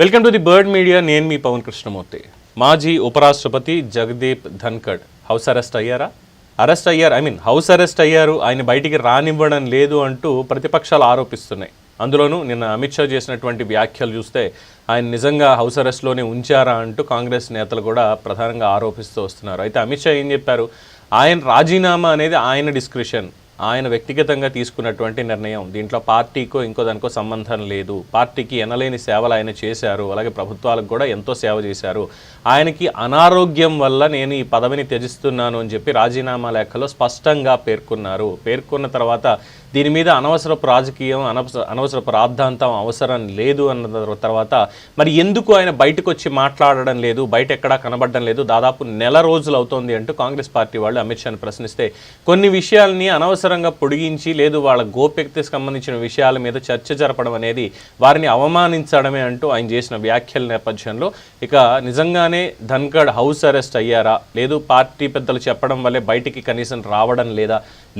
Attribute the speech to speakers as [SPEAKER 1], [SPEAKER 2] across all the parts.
[SPEAKER 1] Welcome to the bird media. నేను మీ పవన్ కృష్ణమూర్తి. మాజీ ఉపరాష్ట్రపతి జగదీప్ ధన్కడ్. హౌస్ అరెస్ట్ అయ్యారా? అరెస్ట్ అయ్యారు. ఐ మీన్ హౌస్ అరెస్ట్ అయ్యారు. ఆయన బయటికి రానివ్వడం లేదు అంటూ ప్రతిపక్షాలు ఆరోపిస్తున్నాయి. అందులోనూ నిన్న అమిత్ షా చేసినటువంటి వ్యాఖ్యలు చూస్తే ఆయన నిజంగా హౌస్ అరెస్ట్లోనే ఉంచారా అంటూ కాంగ్రెస్ నేతలు కూడా ప్రధానంగా ఆరోపిస్తూ వస్తున్నారు. అయితే అమిత్ షా ఏం చెప్పారు? ఆయన రాజీనామా అనేది ఆయన డిస్క్రిషన్ ఆయన వ్యక్తిగతంగా తీసుకున్నటువంటి నిర్ణయం. దీంట్లో పార్టీకో ఇంకో దానికో సంబంధం లేదు. పార్టీకి ఎనలేని సేవలు ఆయన చేశారు. అలాగే ప్రభుత్వాలకు కూడా ఎంతో సేవ చేశారు. ఆయనకి అనారోగ్యం వల్ల నేను ఈ పదవిని త్యజిస్తున్నాను అని చెప్పి రాజీనామా లేఖలో స్పష్టంగా పేర్కొన్నారు. పేర్కొన్న తర్వాత దీని మీద అనవసరపు రాజకీయం అనవసర అనవసరపు రాద్ధాంతం అవసరం లేదు అన్న తర్వాత మరి ఎందుకు ఆయన బయటకు వచ్చి మాట్లాడడం లేదు? బయట ఎక్కడా కనబడడం లేదు. దాదాపు నెల రోజులు అవుతోంది అంటూ కాంగ్రెస్ పార్టీ వాళ్ళు అమిత్ షాను ప్రశ్నిస్తే కొన్ని విషయాల్ని అనవసరంగా పొడిగించి లేదు వాళ్ళ గోప్యతకి సంబంధించిన విషయాల మీద చర్చ జరపడం అనేది వారిని అవమానించడమే అంటూ ఆయన చేసిన వ్యాఖ్యల నేపథ్యంలో. ఇక నిజంగానే ధన్కడ్ హౌస్ అరెస్ట్ అయ్యారా? లేదు పార్టీ పెద్దలు చెప్పడం వల్లే బయటికి కనీసం రావడం లేదా?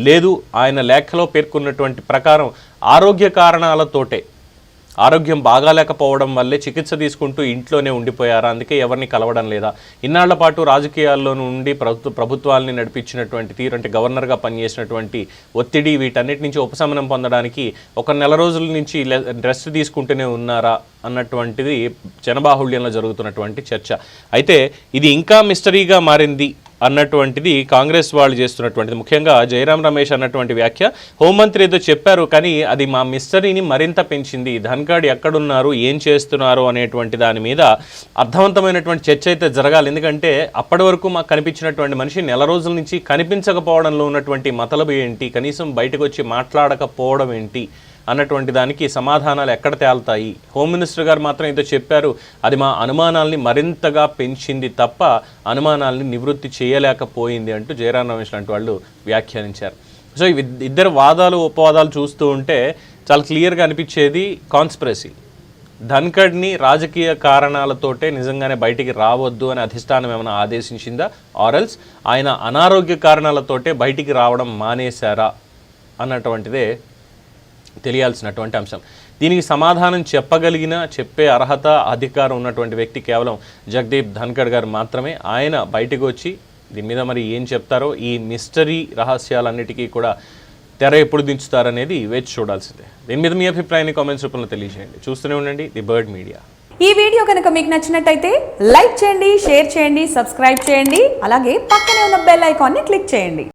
[SPEAKER 1] లేదు ఆయన లేఖలో పేర్కొన్నటువంటి ప్రకారం ఆరోగ్య కారణాలతోటే ఆరోగ్యం బాగాలేకపోవడం వల్లే చికిత్స తీసుకుంటూ ఇంట్లోనే ఉండిపోయారా? అందుకే ఎవరిని కలవడం లేదా? ఇన్నాళ్ళ పాటు రాజకీయాల్లో నుండి ప్రభుత్వ ప్రభుత్వాల్ని నడిపించినటువంటి తీరు అంటే గవర్నర్గా పనిచేసినటువంటి ఒత్తిడి వీటన్నిటి నుంచి ఉపశమనం పొందడానికి ఒక నెల రోజుల నుంచి రెస్ట్ తీసుకుంటూనే ఉన్నారా? అన్నటువంటిది జనబాహుళ్యంలో జరుగుతున్నటువంటి చర్చ. అయితే ఇది ఇంకా మిస్టరీగా మారింది. అన్నటువంటిది కాంగ్రెస్ వాళ్ళు చేస్తున్నటువంటిది. ముఖ్యంగా జయరాం రమేష్ అన్నటువంటి వ్యాఖ్య హోంమంత్రి ఏదో చెప్పారు కానీ అది మా మిస్టరీని మరింత పెంచింది. ధన్గాడ్ ఎక్కడున్నారు ఏం చేస్తున్నారు అనేటువంటి దాని మీద అర్థవంతమైనటువంటి చర్చ అయితే జరగాలి. ఎందుకంటే అప్పటి వరకు మాకు కనిపించినటువంటి మనిషి నెల రోజుల నుంచి కనిపించకపోవడంలో ఉన్నటువంటి మతలబు ఏంటి? కనీసం బయటకు వచ్చి మాట్లాడకపోవడం ఏంటి? అన్నటువంటి దానికి సమాధానాలు ఎక్కడ తేలుతాయి? హోమ్ మినిస్టర్ గారు మాత్రం ఏదో చెప్పారు అది మా అనుమానాల్ని మరింతగా పెంచింది తప్ప అనుమానాల్ని నివృత్తి చేయలేకపోయింది అంటూ జయరాం రమేష్ లాంటి వాళ్ళు వ్యాఖ్యానించారు. సో ఇద్దరు వాదాలు ఉపవాదాలు చూస్తూ ఉంటే చాలా క్లియర్గా అనిపించేది కాన్స్పిరసీ ధన్కడ్ని రాజకీయ కారణాలతోటే నిజంగానే బయటికి రావద్దు అని అధిష్టానం ఏమైనా ఆదేశించిందా? ఆరల్స్ ఆయన అనారోగ్య కారణాలతోటే బయటికి రావడం మానేశారా? అన్నటువంటిదే తెలియాల్సినటువంటి అంశం. దీనికి సమాధానం చెప్పగలిగిన చెప్పే అర్హత అధికారం ఉన్నటువంటి వ్యక్తి కేవలం జగదీప్ ధన్కడ్ గారు మాత్రమే. ఆయన బయటకు వచ్చి దీని మీద మరి ఏం చెప్తారో ఈ మిస్టరీ రహస్యాలన్నిటికీ కూడా తెర ఎప్పుడు దించుతారనేది వేచి చూడాల్సిందే. దీని మీద మీ అభిప్రాయాన్ని కామెంట్స్ రూపంలో తెలియజేయండి. చూస్తూనే ఉండండి ది బర్డ్ మీడియా.
[SPEAKER 2] ఈ వీడియో కనుక మీకు నచ్చినట్టయితే లైక్ చేయండి షేర్ చేయండి సబ్స్క్రైబ్ చేయండి అలాగే పక్కనే ఉన్న బెల్ ఐకాన్ని క్లిక్ చేయండి.